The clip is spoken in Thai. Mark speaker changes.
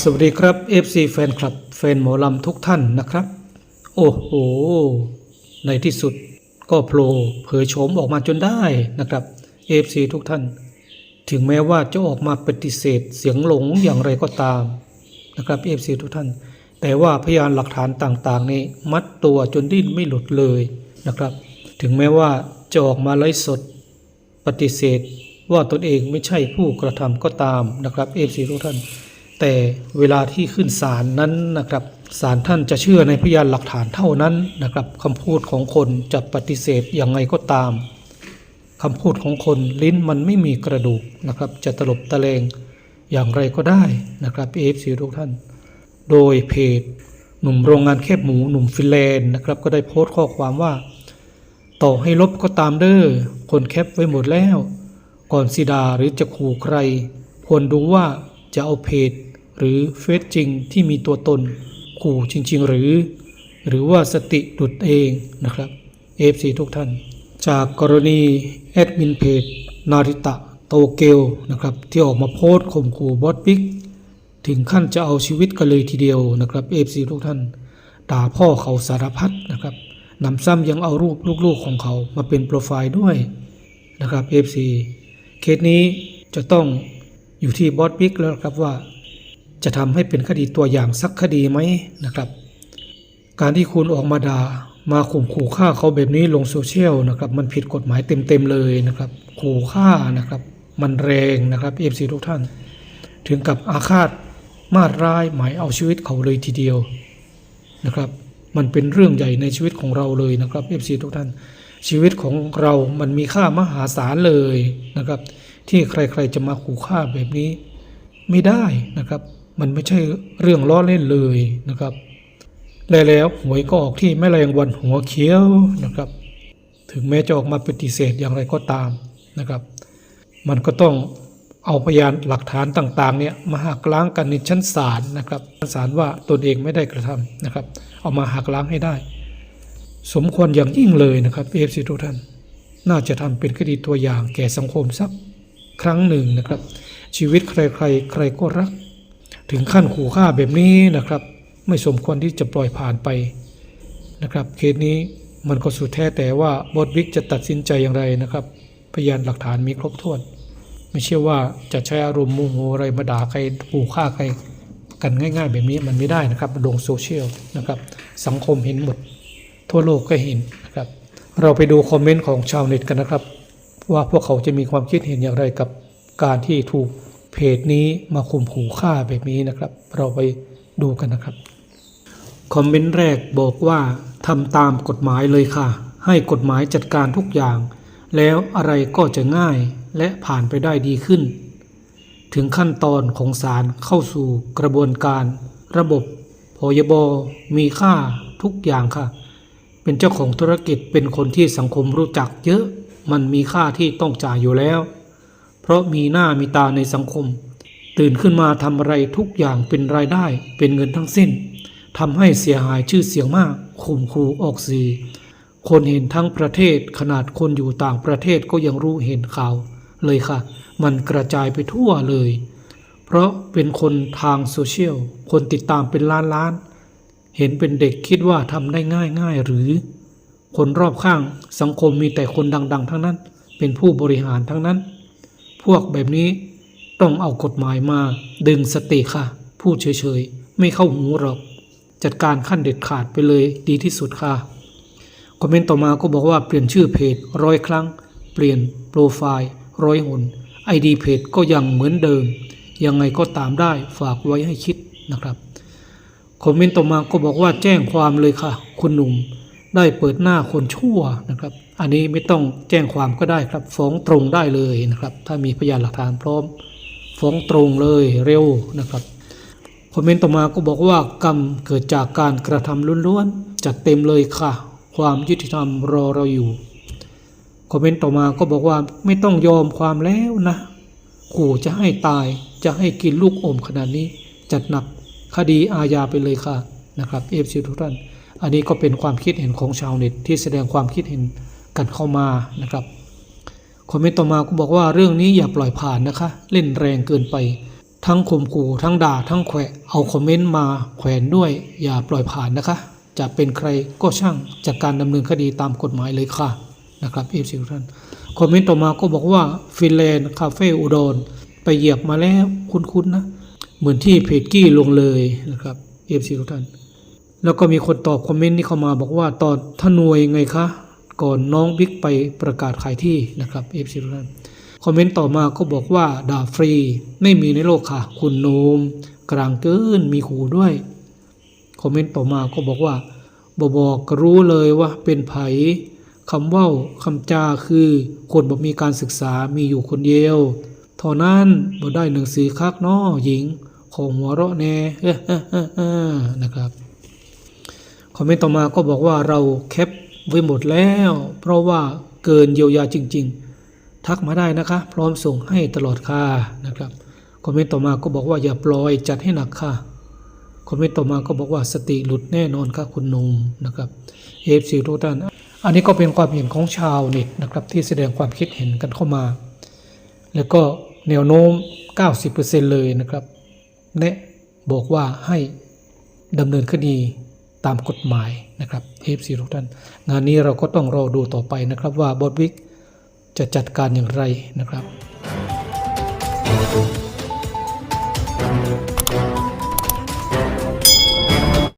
Speaker 1: สวัสดีครับ FC แฟนคลับแฟนหมอลำทุกท่านนะครับ โอ้โห ในที่สุดก็โผล่เผยโฉมออกมาจนได้นะครับ FC ทุกท่าน ถึงแม้ว่าจะออกมาปฏิเสธเสียงหลงอย่างไรก็ตามนะครับ FC ทุกท่าน แต่ว่าพยานหลักฐานต่างๆ นี้มัดตัวจนดิ้นไม่หลุดเลยนะครับ ถึงแม้ว่าจะออกมาไลฟ์สดปฏิเสธ ว่าตนเองไม่ใช่ผู้กระทำก็ตามนะครับเอฟซีทุกท่าน แต่เวลาที่ขึ้นศาลนั้นนะครับศาลท่านจะเชื่อในพยานหลักฐานเท่านั้นนะครับคำพูดของคนจะปฏิเสธยังไงก็ตามคำพูดของคนลิ้นมันไม่มีกระดูกนะครับ จะตลบตะเลงอย่างไรก็ได้นะครับเอฟซีทุกท่าน โดยเพจหนุ่มโรงงานแคบหมูหนุ่มฟินแลนด์นะครับก็ได้โพสต์ข้อความว่า ต่อให้ลบก็ตามเด้อคนแคปไว้หมดแล้ว ก่อนสิดาหรือจะขู่ใคร ควรดูว่าจะเอาเพจหรือเฟซจริงที่มีตัวตน ขู่จริง ๆ หรือ หรือว่าสติหลุดเองนะครับ FC ทุกท่าน จากกรณีแอดมินเพจนาริตะโตเกียวนะครับ ที่ออกมาโพสต์ข่มขู่บอสบิ๊กถึงขั้นจะเอาชีวิตกันเลยทีเดียวนะครับ FC ทุกท่าน ด่าพ่อเขาสารพัดนะครับนำซ้ำยังเอารูปลูกๆของเขามาเป็นโปรไฟล์ด้วยนะครับ FC เคสนี้จะต้องอยู่ที่บอสบิ๊กแล้วครับว่า จะทำให้เป็นคดีตัวอย่างสักคดีไหมนะครับ การที่คุณออกมาด่ามาข่มขู่ฆ่าเขาแบบนี้ลงโซเชียลนะครับ มันผิดกฎหมายเต็มๆเลยนะครับ ขู่ฆ่านะครับ มันแรงนะครับ FC ทุกท่าน ถึงกับอาฆาตมาดร้ายหมายเอาชีวิตเขาเลยทีเดียวนะครับ มันเป็นเรื่องใหญ่ในชีวิตของเราเลยนะครับ FC ทุกท่าน ชีวิตของเรามันมีค่ามหาศาลเลยนะครับ ที่ใครๆจะมาขู่ฆ่าแบบนี้ ไม่ได้นะครับ มันไม่ใช่เรื่องล้อเล่นเลยนะครับและแล้วหวยก็ออกที่แม่แรงวันหัวเขียวนะครับ ถึงแม้จะออกมาปฏิเสธอย่างไรก็ตามนะครับ มันก็ต้องเอาพยานหลักฐานต่างๆเนี่ยมาหักล้างกันในชั้นศาลนะครับศาลว่าตนเองไม่ได้กระทำนะครับ เอามาหักล้างให้ได้ สมควรอย่างยิ่งเลยนะครับเอฟซีทุกท่าน น่าจะทำเป็นคดีตัวอย่างแก่สังคมสักครั้งหนึ่งนะครับ ชีวิตใครๆใครก็รัก ถึงขั้นขู่ฆ่าแบบนี้นะครับ ไม่สมควรที่จะปล่อยผ่านไปนะครับเคสนี้มันก็สุดแท้แต่ว่าบอสบิ๊กจะตัดสินใจอย่างไรนะครับ พยานหลักฐานมีครบถ้วน ไม่ใช่ว่าจะใช้อารมณ์โมโหอะไรมาด่าใครขู่ฆ่าใครกันง่าย ๆ แบบนี้มันไม่ได้นะครับลงโซเชียลนะครับ สังคมเห็นหมด ทั่วโลกก็เห็นนะครับ เราไปดูคอมเมนต์ของชาวเน็ตกันนะครับ ว่าพวกเขาจะมีความคิดเห็นอย่างไรกับการที่ถูกเพจนี้มาข่มขู่ฆ่าแบบนี้นะครับ เราไปดูกันนะครับคอมเมนต์แรกบอกว่าทำตามกฎหมายเลยค่ะ ให้กฎหมายจัดการทุกอย่าง แล้วอะไรก็จะง่ายและผ่านไปได้ดีขึ้น ถึงขั้นตอนของศาลเข้าสู่กระบวนการ ระบบพยบมีค่าทุกอย่างค่ะ เป็นเจ้าของธุรกิจเป็นคนที่สังคมรู้จักเยอะ มันมีค่าที่ต้องจ่ายอยู่แล้ว เพราะมีหน้ามีตาในสังคม ตื่นขึ้นมาทำอะไรทุกอย่างเป็นรายได้ เป็นเงินทั้งสิ้นทำให้เสียหายชื่อเสียงมากข่มขู่ออกสื่อคนเห็นทั้งประเทศขนาดคนอยู่ต่างประเทศก็ยังรู้เห็นข่าว เลยค่ะ มันกระจายไปทั่วเลย เพราะเป็นคนทางโซเชียล คนติดตามเป็นล้านล้าน เห็นเป็นเด็กคิดว่าทำได้ง่ายง่ายหรือ คนรอบข้างสังคมมีแต่คนดัง ๆ ทั้งนั้น เป็นผู้บริหารทั้งนั้น พวกแบบนี้ต้องเอากฎหมายมาดึงสติค่ะ พูดเฉยๆ ไม่เข้าหูหรอก จัดการขั้นเด็ดขาดไปเลยดีที่สุดค่ะ คอมเมนต์ต่อมาก็บอกว่าเปลี่ยนชื่อเพจร้อยครั้ง เปลี่ยนโปรไฟล์ร้อยหนไอดีเพจก็ยังเหมือนเดิม ยังไงก็ตามได้ฝากไว้ให้คิดนะครับ คอมเมนต์ต่อมาก็บอกว่าแจ้งความเลยค่ะ คุณหนุ่มได้เปิดหน้าคนชั่วนะครับ อันนี้ไม่ต้องแจ้งความก็ได้ครับ ฟ้องตรงได้เลยนะครับ ถ้ามีพยานหลักฐานพร้อม ฟ้องตรงเลยเร็วนะครับคอมเมนต์ต่อมาก็บอกว่ากรรมเกิดจากการกระทำล้วนๆจัดเต็มเลยค่ะ ความยุติธรรมรอเราอยู่คอมเมนต์ต่อมาก็บอกว่าไม่ต้องยอมความแล้วนะ ขู่จะให้ตายจะให้กินลูกอมขนาดนี้ จัดหนัก คดีอาญาไปเลยค่ะนะครับเอฟซีทุกท่าน อันนี้ก็เป็นความคิดเห็นของชาวเน็ตที่แสดงความคิดเห็นกันเข้ามานะครับคอมเมนต์ต่อมาก็บอกว่าเรื่องนี้อย่าปล่อยผ่านนะคะ เล่นแรงเกินไป ทั้งข่มขู่ทั้งด่าทั้งแขวะเอาคอมเมนต์มาแขวนด้วย อย่าปล่อยผ่านนะคะ จะเป็นใครก็ช่างจากการดำเนินคดีตามกฎหมายเลยค่ะนะครับเอฟซีทุกท่านคอมเมนต์ต่อมาก็บอกว่าฟินแลนด์คาเฟ่อุดรไปเหยียบมาแล้วคุ้นๆนะ เหมือนที่เพจกี้ลงเลยนะครับเอฟซีทุกท่าน แล้วก็มีคนตอบคอมเมนต์นี้เข้ามาบอกว่าตอนท่านวยไงคะ ก่อนน้องบิ๊กไปประกาศขายที่นะครับเอฟซีทุกท่านคอมเมนต์ต่อมาก็บอกว่าด่าฟรีไม่มีในโลกค่ะ คุณโนม กลางเกินมีขู่ด้วยคอมเมนต์ต่อมาก็บอกว่าบบอกกรู้เลยว่าเป็นไผคำว่าคำจาคือคนบ่มีการศึกษามีอยู่คนเดียวเท่านั้นบ่ได้หนังสือคักน้อหญิง ของหัวเราะแน่นะครับคอมเมนต์ต่อมาก็บอกว่าเราแคปไว้หมดแล้ว เพราะว่าเกินเยียวยาจริง ๆ ทักมาได้นะคะ พร้อมส่งให้ตลอดค่ะนะครับคอมเมนต์ต่อมาก็บอกว่าอย่าปล่อยจัดให้หนักค่ะคอมเมนต์ต่อมาก็บอกว่าสติหลุดแน่นอนครับคุณนุ่มนะครับเอฟซีทุกท่านอันนี้ก็เป็นความเห็นของชาวเน็ตนะครับที่แสดงความคิดเห็นกันเข้ามา แล้วก็แนวโน้ม 90%เลยนะครับ แนะบอกว่าให้ดำเนินคดีตามกฎหมายนะครับเอฟซีทุกท่านงานนี้เราก็ต้องรอดูต่อไปนะครับว่าบอดวิกจะจัดการอย่างไรนะครับ